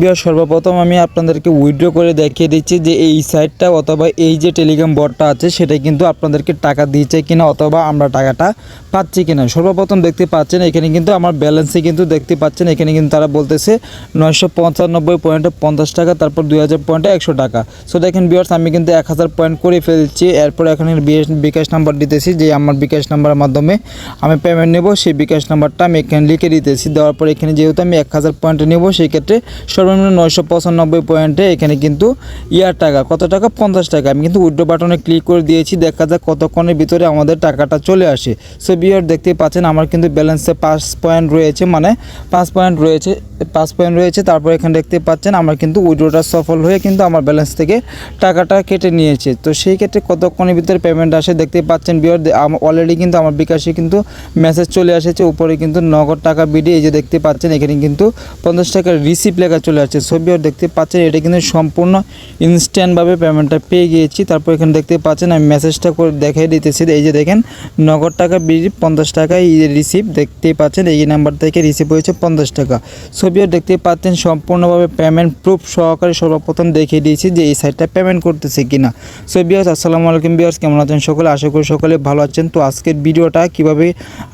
বিয়ার সর্বপ্রথম আমি আপনাদেরকে উইড্রো করে দেখিয়ে দিচ্ছি যে এই সাইটটা অথবা এই যে টেলিগ্রাম বটটা আছে সেটা কিন্তু আপনাদেরকে টাকা দিয়েছে কিনা অথবা আমরা টাকাটা পাচ্ছি কিনা। সর্বপ্রথম দেখতে পাচ্ছেন, এখানে কিন্তু আমার ব্যালেন্সে কিন্তু দেখতে পাচ্ছেন, এখানে কিন্তু তারা বলতেছে নয়শো পঁচানব্বই পয়েন্টে পঞ্চাশ টাকা, তারপর দুই হাজার পয়েন্টে একশো টাকা। সো দেখেন বিয়ার্স আমি কিন্তু এক হাজার পয়েন্ট করে ফেলছি, এরপর এখানে বিকাশ নাম্বার দিতেছি, যে আমার বিকাশ নাম্বারের মাধ্যমে আমি পেমেন্ট নেব, সেই বিকাশ নাম্বারটা আমি এখানে লিখে দিতেছি। দেওয়ার পর এখানে যেহেতু আমি এক হাজার পয়েন্টে নেব, সেই ক্ষেত্রে সর্বনিম্ন নয়শো পঁচানব্বই পয়েন্টে এখানে কিন্তু ইয়ার টাকা, কত টাকা? পঞ্চাশ টাকা। আমি কিন্তু উইড্রো বাটনে ক্লিক করে দিয়েছি, দেখা যাক কতক্ষণের ভিতরে আমাদের টাকাটা চলে আসে। সো বিয়ার দেখতে পাচ্ছেন, আমার কিন্তু ব্যালেন্সে পাঁচ পয়েন্ট রয়েছে মানে পাঁচ পয়েন্ট রয়েছে, পাঁচ পয়েন্ট রয়েছে। তারপর এখানে দেখতে পাচ্ছেন, আমার কিন্তু উইড্রোটা সফল হয়ে কিন্তু আমার ব্যালেন্স থেকে টাকাটা কেটে নিয়েছে। তো সেই ক্ষেত্রে কতক্ষণের ভিতরে পেমেন্ট আসে দেখতে পাচ্ছেন বিয়ার অলরেডি কিন্তু আমার বিকাশে কিন্তু মেসেজ চলে এসেছে। উপরে কিন্তু নগদ টাকা বিডি এই যে দেখতে পাচ্ছেন, এখানে কিন্তু পঞ্চাশ টাকার রিসিপ্ট লেখা আসছে। ছবি আর দেখতে পাচ্ছেন, এটা কিন্তু সম্পূর্ণ ইনস্ট্যান্টভাবে পেমেন্টটা পেয়ে গিয়েছি। তারপর এখানে দেখতে পাচ্ছেন, আমি মেসেজটা করে দেখাই দিতেছি। এই যে দেখেন, নগদ টাকা বিডি পঞ্চাশ টাকায় রিসিপ্ট দেখতেই পাচ্ছেন, এই নাম্বার থেকে রিসিভ হয়েছে পঞ্চাশ টাকা। ছবি আর দেখতে পাচ্ছেন, সম্পূর্ণভাবে পেমেন্ট প্রুফ সহকারে সর্বপ্রথম দেখিয়ে দিয়েছি যে এই সাইটটা পেমেন্ট করতেছে কিনা। সো বিয়ার্স আসসালামু আলাইকুম বিয়ার্স কেমন আছেন সকলে? আশা করি সকলে ভালো আছেন। তো আজকের ভিডিওটা কীভাবে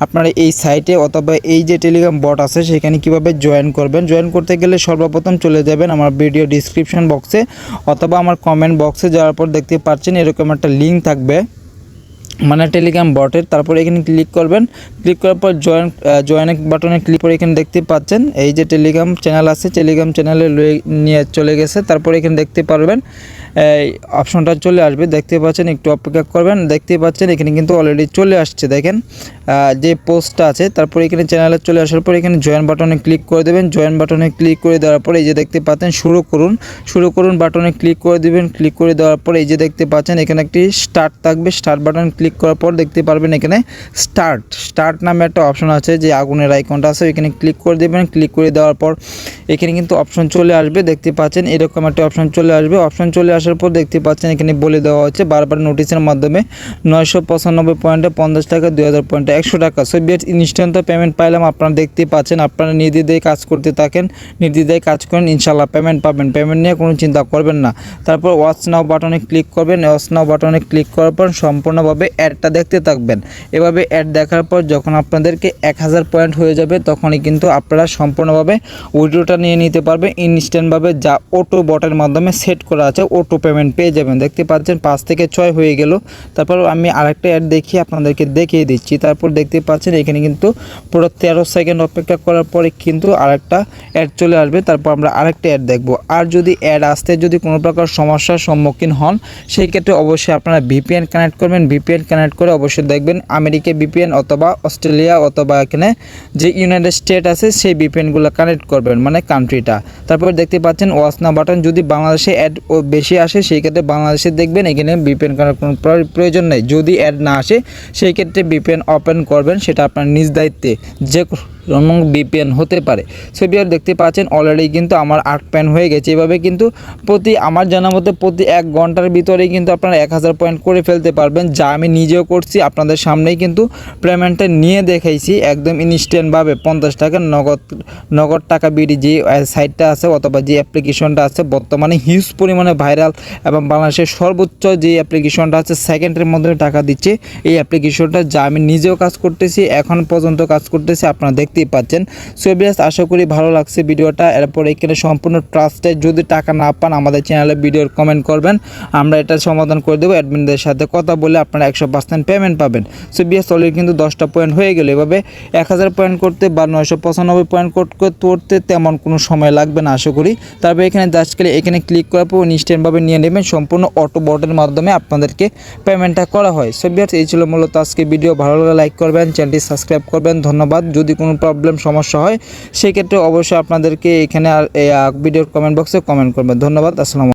আপনারা এই সাইটে অথবা এই যে টেলিগ্রাম বট আছে, সেখানে কীভাবে জয়েন করবেন? জয়েন করতে গেলে সর্বপ্রথম চলে যাবেন আমার ভিডিও ডিসক্রিপশন বক্সে অথবা আমার কমেন্ট বক্সে যাওয়ার পর দেখতে পাচ্ছেন এরকম একটা লিঙ্ক থাকবে। মানে টেলিগ্রাম বটের তারপরে এখানে ক্লিক করবেন। ক্লিক করার পর জয়েন জয়েন বাটনে ক্লিক করে এখানে দেখতে পাচ্ছেন। এই যে টেলিগ্রাম চ্যানেল আছে টেলিগ্রাম চ্যানেলে নিয়ে চলে গেছে। তারপরে এখানে দেখতে পারবেন, এই অপশনটা চলে আসবে। দেখতে পাচ্ছেন, একটু অপেক্ষা করবেন। দেখতে পাচ্ছেন, এখানে কিন্তু অলরেডি চলে আসছে, দেখেন। যে পোস্টটা আছে, তারপরে এখানে চ্যানেলে চলে আসার পর এখানে জয়েন বাটনে ক্লিক করে দেবেন। জয়েন বাটনে ক্লিক করে দেওয়ার পর এই যে দেখতে পাচ্ছেন, শুরু করুন। শুরু করুন বাটনে ক্লিক করে দিবেন। ক্লিক করে দেওয়ার পর এই যে দেখতে পাচ্ছেন, এখানে একটি স্টার্ট থাকবে। স্টার্ট বাটন ক্লিক করার পর দেখতে পারবেন, এখানে স্টার্ট স্টার্ট নামে একটা অপশন আছে যে আগুনের আইকনটা আছে, এখানে ক্লিক করে দেবেন ক্লিক করে দেওয়ার পর এখানে কিন্তু অপশন চলে আসবে, দেখতে পাচ্ছেন এরকম একটা অপশন চলে আসবে। অপশন চলে আসার পর দেখতে পাচ্ছেন এখানে বলে দেওয়া হচ্ছে বারবার নোটিশের মাধ্যমে নয়শো পঁচানব্বই পয়েন্টে পঞ্চাশ টাকা, দুই হাজার পয়েন্টে একশো টাকা। সো বিয়ার ইনস্ট্যান্ট পেমেন্ট পাইলাম, আপনারা দেখতে পাচ্ছেন, আপনারা নির্দ্বিধায় কাজ করতে থাকেন, নির্দ্বিধায় কাজ করেন ইনশাল্লাহ পেমেন্ট পাবেন। পেমেন্ট নিয়ে কোনো চিন্তা করবেন না। তারপর ওয়াচ নাও বাটনে ক্লিক করবেন ওয়াচ নাও বাটনে ক্লিক করার পর সম্পূর্ণভাবে অ্যাডটা দেখতে থাকবেন। এভাবে অ্যাড দেখার পর যখন আপনাদেরকে এক হাজার পয়েন্ট হয়ে যাবে, তখনই কিন্তু আপনারা সম্পূর্ণভাবে উইড্রোটা নিয়ে নিতে পারবেন ইনস্ট্যান্টভাবে যা অটো বটের মাধ্যমে সেট করা আছে অটো পেমেন্ট পেয়ে যাবেন। দেখতে পাচ্ছেন, পাঁচ থেকে ছয় হয়ে গেল। তারপর আমি আরেকটা অ্যাড দেখিয়ে আপনাদেরকে দেখিয়ে দিচ্ছি। তারপর দেখতে পাচ্ছেন, এখানে কিন্তু পুরো তেরো সেকেন্ড অপেক্ষা করার পরে কিন্তু আরেকটা অ্যাড চলে আসবে। তারপর আমরা আরেকটা অ্যাড দেখব। আর যদি অ্যাড আসতে যদি কোনো প্রকার সমস্যার সম্মুখীন হন, সেই ক্ষেত্রে অবশ্যই আপনারা ভিপিএন কানেক্ট করবেন। ভিপিএন কানেক্ট করে অবশ্যই দেখবেন আমেরিকা ভিপিএন অথবা অস্ট্রেলিয়া অথবা এখানে যে ইউনাইটেড স্টেট আছে, সেই ভিপিএনগুলো কানেক্ট করবেন মানে কান্ট্রিটা তারপর দেখতে পাচ্ছেন ওয়াসনা বাটন যদি বাংলাদেশে অ্যাড বেশি আসে, সেই ক্ষেত্রে বাংলাদেশে দেখবেন এখানে ভিপিএন কানেক্ট কোনো প্রয়োজন নেই। যদি অ্যাড না আসে, সেই ক্ষেত্রে ভিপিএন ওপেন করবেন, সেটা আপনার নিজ দায়িত্বে। যে এবং বিপিএন হতে পারে। ছবি আর দেখতে পাচ্ছেন অলরেডি কিন্তু আমার আর্ট প্যান হয়ে গেছে। এভাবে কিন্তু প্রতি, আমার জানা মতে প্রতি এক ঘণ্টার ভিতরেই কিন্তু আপনারা এক হাজার পয়েন্ট করে ফেলতে পারবেন। যা আমি নিজেও করছি, আপনাদের সামনেই কিন্তু পেমেন্টটা নিয়ে দেখাইছি। একদম ইনস্ট্যান্টভাবে পঞ্চাশ টাকা নগদ নগদ টাকা বিডি যে সাইটটা আছে অথবা যে অ্যাপ্লিকেশনটা আছে, বর্তমানে হিউজ পরিমাণে ভাইরাল এবং বাংলাদেশের সর্বোচ্চ যে অ্যাপ্লিকেশনটা আছে সেকেন্ডের মধ্যে টাকা দিচ্ছে। এই অ্যাপ্লিকেশনটা যা আমি নিজেও কাজ করতেছি, এখন পর্যন্ত কাজ করতেছি, আপনারা দেখতেই পাচ্ছেন। সো সোবিয়াস আশা করি ভালো লাগছে ভিডিওটা। এরপর এখানে সম্পূর্ণ ট্রাস্টে যদি টাকা না পান, আমাদের চ্যানেলে ভিডিওর কমেন্ট করবেন। আমরা এটার সমাধান করে দেবো। অ্যাডমিনদের সাথে কথা বলে আপনারা একশো পার্সেন্ট পেমেন্ট পাবেন। সোবিয়াস অলরেডি কিন্তু দশটা পয়েন্ট হয়ে গেল। এভাবে এক হাজার পয়েন্ট করতে বা নয়শো পঁচানব্বই পয়েন্ট করতে তেমন কোনো সময় লাগবে না, আশা করি। তারপরে এখানে জাস্ট এখানে ক্লিক করার পর ইনস্ট্যান্টভাবে নিয়ে নেবেন। সম্পূর্ণ অটো বটের মাধ্যমে আপনাদেরকে পেমেন্টটা করা হয়। সো বিয়ার্স এই ছিল মূলত আজকে ভিডিও। ভালো লাগলে লাইক করবেন চ্যানেলটি সাবস্ক্রাইব করবেন। ধন্যবাদ। যদি কোনো প্রবলেম সমস্যা হয়, সেক্ষেত্রে অবশ্যই আপনাদেরকে এখানে আর ভিডিওর কমেন্ট বক্সে কমেন্ট করবেন। ধন্যবাদ, আসসালামু